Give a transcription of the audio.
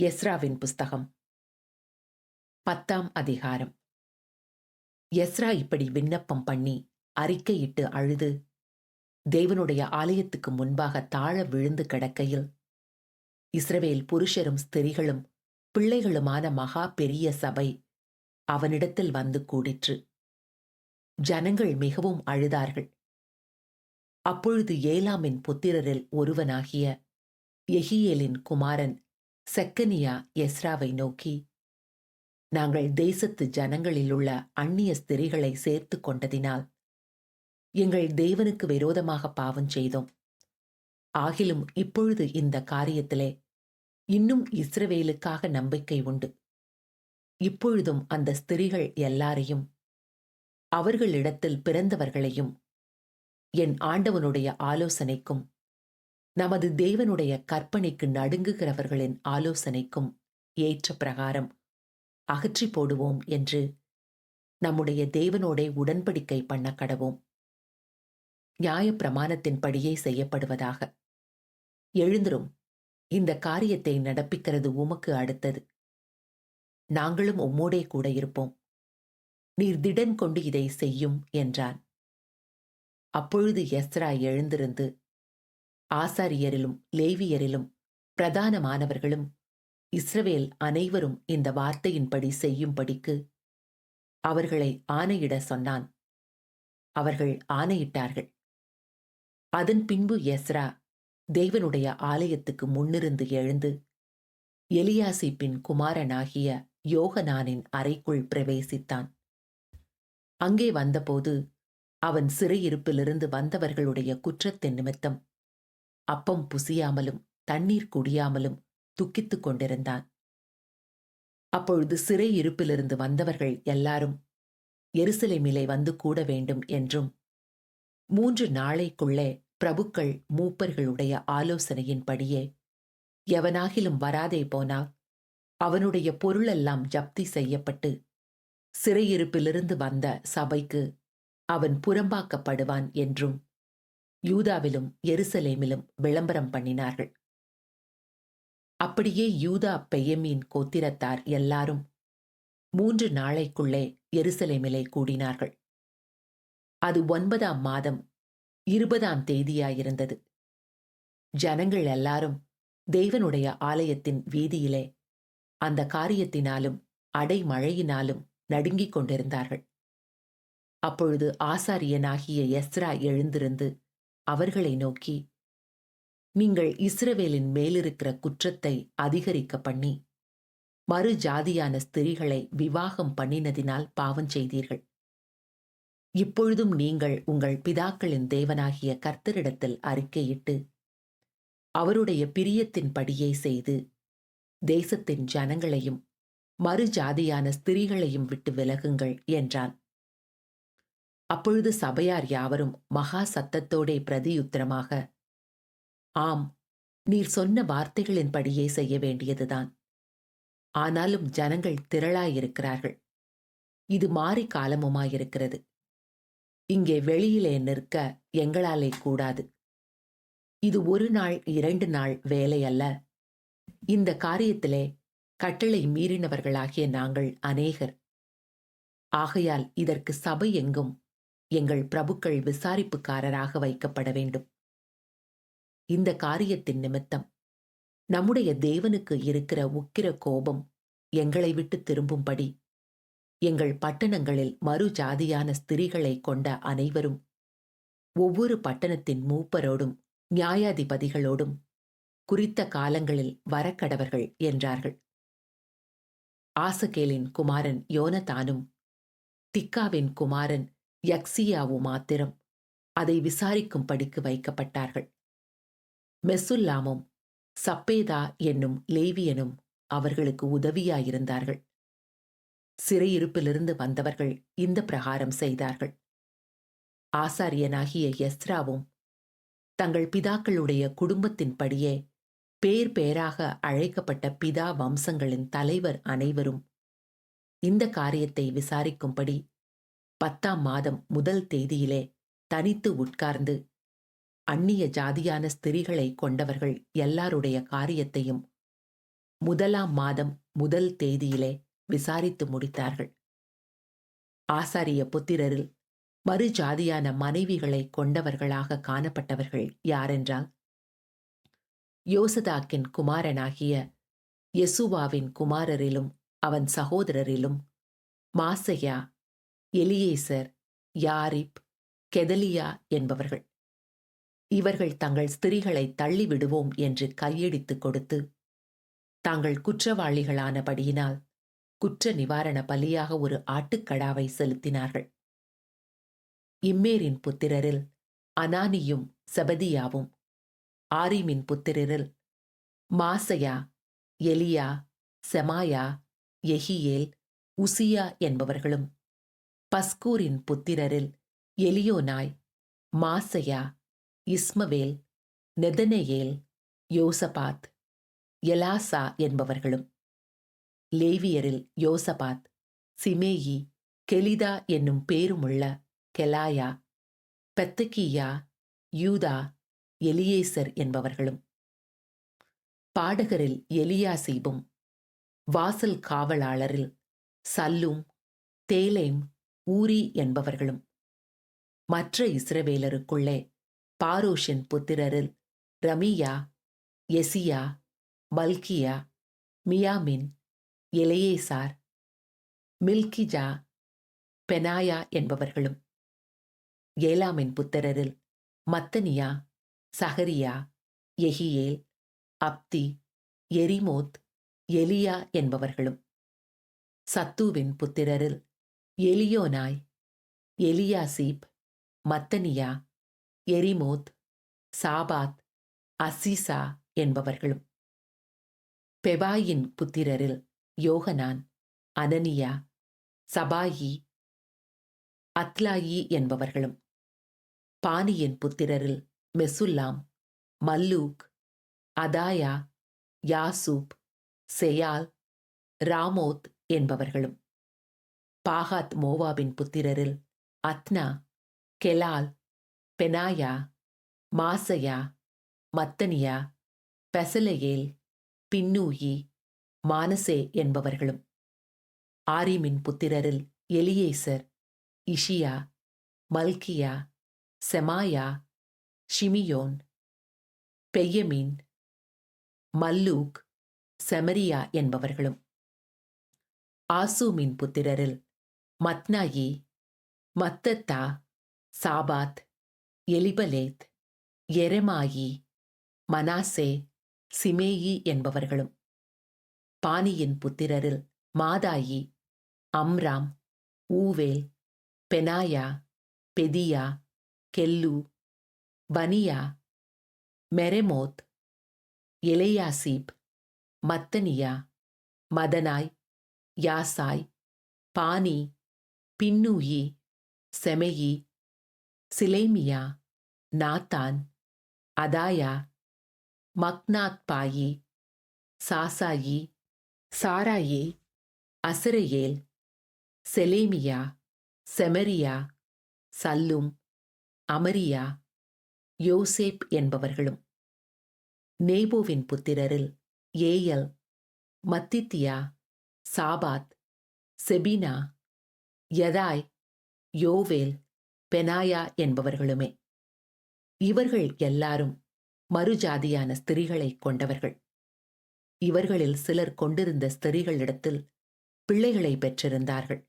எஸ்ராவின் புஸ்தகம். பத்தாம் அதிகாரம். எஸ்ரா இப்படி விண்ணப்பம் பண்ணி அறிக்கையிட்டு அழுது. தேவனுடைய ஆலயத்துக்கு முன்பாக தாழ விழுந்து கிடக்கையில் இஸ்ரவேல் புருஷரும் ஸ்திரிகளும் பிள்ளைகளுமான மகா பெரிய சபை அவனிடத்தில் வந்து கூடிற்று. ஜனங்கள் மிகவும் அழுதார்கள். அப்பொழுது ஏலாமின் புத்திரரில் ஒருவனாகிய எஹியேலின் குமாரன் செக்கனியா எஸ்ராவை நோக்கி நாங்கள் தேசத்து ஜனங்களிலுள்ள அந்நிய ஸ்திரிகளை சேர்த்து கொண்டதினால் எங்கள் தேவனுக்கு விரோதமாக பாவம் செய்தோம். ஆகிலும் இப்பொழுது இந்த காரியத்திலே இன்னும் இஸ்ரவேலுக்காக நம்பிக்கை உண்டு. இப்பொழுதும் அந்த ஸ்திரிகள் எல்லாரையும் அவர்களிடத்தில் பிறந்தவர்களையும் என் ஆண்டவனுடைய ஆலோசனைக்கும் நமது தேவனுடைய கற்பனைக்கு நடுங்குகிறவர்களின் ஆலோசனைக்கும் ஏற்ற பிரகாரம் அகற்றி போடுவோம் என்று நம்முடைய தேவனோடே உடன்படிக்கை பண்ண கடவோம். நியாயப்பிரமாணத்தின்படியே செய்யப்படுவதாக. எழுந்திரும். இந்த காரியத்தை நடப்பிக்கிறது உமக்கு அடுத்தது. நாங்களும் உம்மோடே கூட இருப்போம். நீர் திடன் கொண்டு இதை செய்யும் என்றான். அப்பொழுது எஸ்ரா எழுந்திருந்து ஆசாரியரிலும் லேவியரிலும் பிரதானமானவர்களும் இஸ்ரவேல் அனைவரும் இந்த வார்த்தையின்படி செய்யும்படிக்கு அவர்களை ஆணையிட சொன்னான். அவர்கள் ஆணையிட்டார்கள். அதன் பின்பு எஸ்ரா தேவனுடைய ஆலயத்துக்கு முன்னிருந்து எழுந்து எலியாசிப்பின் குமாரனாகிய யோகனானின் அறைக்குள் பிரவேசித்தான். அங்கே வந்தபோது அவன் சிறையிருப்பிலிருந்து வந்தவர்களுடைய குற்றத்தின் நிமித்தம் அப்பம் புசியாமலும் தண்ணீர் குடியாமலும் துக்கித்துக் கொண்டிருந்தான். அப்பொழுது சிறை இருப்பிலிருந்து வந்தவர்கள் எல்லாரும் எருசலேமிலே வந்து கூட வேண்டும் என்றும் மூன்று நாளைக்குள்ளே பிரபுக்கள் மூப்பர்களுடைய ஆலோசனையின்படியே எவனாகிலும் வராதே போனால் அவனுடைய பொருளெல்லாம் ஜப்தி செய்யப்பட்டு சிறையிருப்பிலிருந்து வந்த சபைக்கு அவன் புறம்பாக்கப்படுவான் என்றும் யூதாவிலும் எருசலேமிலும் விளம்பரம் பண்ணினார்கள். அப்படியே யூதா பெயமீன் கோத்திரத்தார் எல்லாரும் மூன்று நாளைக்குள்ளே எருசலேமிலே கூடினார்கள். அது ஒன்பதாம் மாதம் இருபதாம் தேதியாயிருந்தது. ஜனங்கள் எல்லாரும் தேவனுடைய ஆலயத்தின் வீதியிலே அந்த காரியத்தினாலும் அடைமழையினாலும் நடுங்கிக் கொண்டிருந்தார்கள். அப்பொழுது ஆசாரியனாகிய எஸ்ரா எழுந்திருந்து அவர்களை நோக்கி நீங்கள் இஸ்ரவேலின் மேலிருக்கிற குற்றத்தை அதிகரிக்க பண்ணி மறு ஜாதியான ஸ்திரிகளை விவாகம் பண்ணினதினால் பாவம் செய்தீர்கள். இப்பொழுதும் நீங்கள் உங்கள் பிதாக்களின் தேவனாகிய கர்த்தரிடத்தில் அறிக்கையிட்டு அவருடைய பிரியத்தின் படியை செய்து தேசத்தின் ஜனங்களையும் மறு ஜாதியான ஸ்திரீகளையும் விட்டு விலகுங்கள் என்றான். அப்பொழுது சபையார் யாவரும் மகா சத்தத்தோடே பிரதியுத்திரமாக ஆம் நீர் சொன்ன வார்த்தைகளின்படியே செய்ய வேண்டியதுதான். ஆனாலும் ஜனங்கள் திரளாயிருக்கிறார்கள். இது மாறி காலமுமாயிருக்கிறது. இங்கே வெளியிலே நிற்க எங்களாலே கூடாது. இது ஒரு நாள் இரண்டு நாள் வேலை அல்ல. இந்த காரியத்திலே கட்டளை மீறினவர்களாகிய நாங்கள் அநேகர். ஆகையால் இதற்கு சபை எங்கும் எங்கள் பிரபுக்கள் விசாரிப்புக்காரராக வைக்கப்பட வேண்டும். இந்த காரியத்தின் நிமித்தம் நம்முடைய தேவனுக்கு இருக்கிற உக்கிர கோபம் எங்களை விட்டு திரும்பும்படி எங்கள் பட்டணங்களில் மறு ஜாதியான ஸ்திரிகளை கொண்ட அனைவரும் ஒவ்வொரு பட்டணத்தின் மூப்பரோடும் நியாயாதிபதிகளோடும் குறித்த காலங்களில் வரக்கடவர்கள் என்றார்கள். ஆசகேலின் குமாரன் யோனதானும் திக்காவின் குமாரன் யக்சியாவு மாத்திரம் அதை விசாரிக்கும்படிக்கு வைக்கப்பட்டார்கள். மெசுல்லாமும் சப்பேதா என்னும் லேவியனும் அவர்களுக்கு உதவியாயிருந்தார்கள். சிறையிருப்பிலிருந்து வந்தவர்கள் இந்த பிரகாரம் செய்தார்கள். ஆசாரியனாகிய எஸ்ராவும் தங்கள் பிதாக்களுடைய குடும்பத்தின்படியே பேர் பேராக அழைக்கப்பட்ட பிதா வம்சங்களின் தலைவர் அனைவரும் இந்த காரியத்தை விசாரிக்கும்படி பத்தாம் மாதம் முதல் தேதியிலே தனித்து உட்கார்ந்து அந்நிய ஜாதியான ஸ்திரிகளை கொண்டவர்கள் எல்லாருடைய காரியத்தையும் முதலாம் மாதம் முதல் தேதியிலே விசாரித்து முடித்தார்கள். ஆசாரிய புத்திரரில் மறு ஜாதியான மனைவிகளை கொண்டவர்களாக காணப்பட்டவர்கள் யாரென்றால் யோசதாக்கின் குமாரனாகிய யெசுவாவின் குமாரரிலும் அவன் சகோதரரிலும் மாசையா எலியேசர் யாரிப் கெதலியா என்பவர்கள். இவர்கள் தங்கள் ஸ்திரிகளை தள்ளிவிடுவோம் என்று கையெடித்து கொடுத்து தாங்கள் குற்றவாளிகளானபடியினால் குற்ற நிவாரண பலியாக ஒரு ஆட்டுக்கடாவை செலுத்தினார்கள். இம்மேரின் புத்திரரில் அனானியும் செபதியாவும் ஆரிமின் புத்திரரில் மாசையா எலியா செமாயா எஹியேல் உசியா என்பவர்களும் பஸ்கூரின் புத்திரரில் எலியோனாய் மாசையா இஸ்மவேல் நெதனேயேல் யோசபாத் எலாசா என்பவர்களும். லேவியரில் யோசபாத் சிமேயி கெலிதா என்னும் பேருமுள்ள கெலாயா பெத்தகியா யூதா எலியேசர் என்பவர்களும். பாடகரில் எலியாசீபும் வாசல் காவலாளரில் சல்லும் தேலேம் ஊரி என்பவர்களும். மற்ற இஸ்ரவேலருக்குள்ளே பாரோஷின் புத்திரரில் ரமியா எசியா மல்கியா மியாமின் எலையேசார் மில்கிஜா பெனாயா என்பவர்களும். ஏலாமின் புத்திரரில் மத்தனியா சஹரியா எஹியேல் அப்தி எரிமோத் எலியா என்பவர்களும். சத்துவின் புத்திரரில் எலியோனாய் எலியாசீப் மத்தனியா எரிமோத் சாபாத் அசிசா என்பவர்களும். பெபாயின் புத்திரரில் யோகனான் அனனியா சபாயி அத்லாயி என்பவர்களும். பானியின் புத்திரரில் மெசுல்லாம் மல்லூக் அதாயா யாசூப் செயால் ராமோத் என்பவர்களும். பாகாத் மோவாபின் புத்திரரில் அத்னா கெலால் பெனாயா மாசையா மத்தனியா பெசலையேல் பின்னூயி மானசே என்பவர்களும். ஆரிமின் புத்திரரில் Eliezer Ishijah Malchiah Shemaiah Shimeon Benjamin Malluch Shemariah என்பவர்களும். ஆசூமின் புத்திரரில் மத்னாயி மத்தத்தா சாபாத் எலிபலேத் எரெமாயி மனாசே சிமேயி என்பவர்களும். பானியின் புத்திரரில் Maadai Amram Uel Benaiah Bedeiah Cheluh Vaniah Meremoth Eliashib Mattaniah Mattenai Jaasau Bani Binnui Shimei Shelemiah Nathan Adaiah Machnadebai Shashai Sharai Azareel Shelemiah Shemariah Shallum Amariah Joseph என்பவர்களும். நேபோவின் புத்திரரில் ஏயல் மத்தித்தியா சாபாத் செபினா யதாய் யோவேல் பெனாயா என்பவர்களுமே. இவர்கள் எல்லாரும் மறுஜாதியான ஸ்திரீகளைக் கொண்டவர்கள். இவர்களில் சிலர் கொண்டிருந்த ஸ்திரீகளிடத்தில் பிள்ளைகளை பெற்றிருந்தார்கள்.